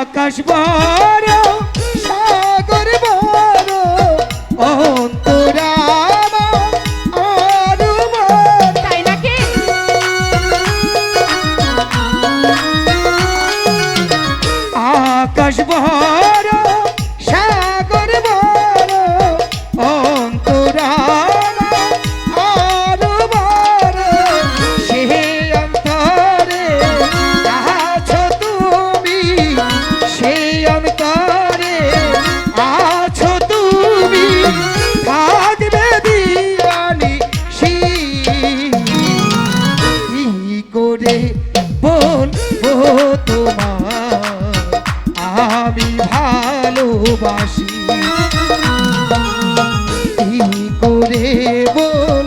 আকাশ বা ভালোবাসি। তিনি করে বল